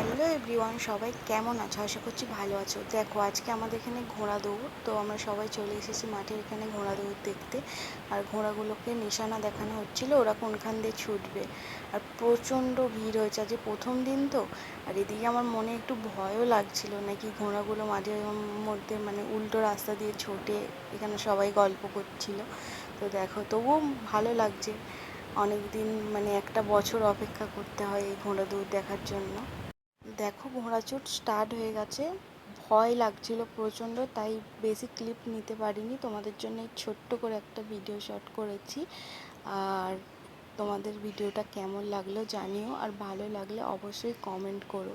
Hello everyone, সবাই কেমন আছো? আশা করছি ভালো আছো। দেখো, আজকে আমাদের এখানে ঘোড়া দৌড় তো আমরা সবাই চলে এসেছি মাঠের এখানে ঘোড়া দৌড় দেখতে। আর ঘোড়াগুলোকে নিশানা দেখানো হচ্ছিল, ওরা কোনখান দিয়ে ছুটবে। আর প্রচণ্ড ভিড় হয়েছে, আজকে প্রথম দিন তো। আর এদিকে আমার মনে একটু ভয়ও লাগছিল, নাকি ঘোড়াগুলো মাঝে মধ্যে মানে উল্টো রাস্তা দিয়ে ছোটে, এখানে সবাই গল্প করছিল। তো দেখো, তবুও ভালো লাগছে। অনেক দিন মানে একটা বছর অপেক্ষা করতে হয় এই ঘোড়া দৌড় দেখার জন্য। দেখো ঘোড়াচুট স্টার্ট হয়ে গেছে। ভয় লাগছিল প্রচণ্ড, তাই বেশি ক্লিপ নিতে পারিনি। তোমাদের জন্য ছোট্ট করে একটা ভিডিও শট করেছি। আর তোমাদের ভিডিওটা কেমন লাগল জানিও, আর ভালো লাগলে অবশ্যই কমেন্ট করো।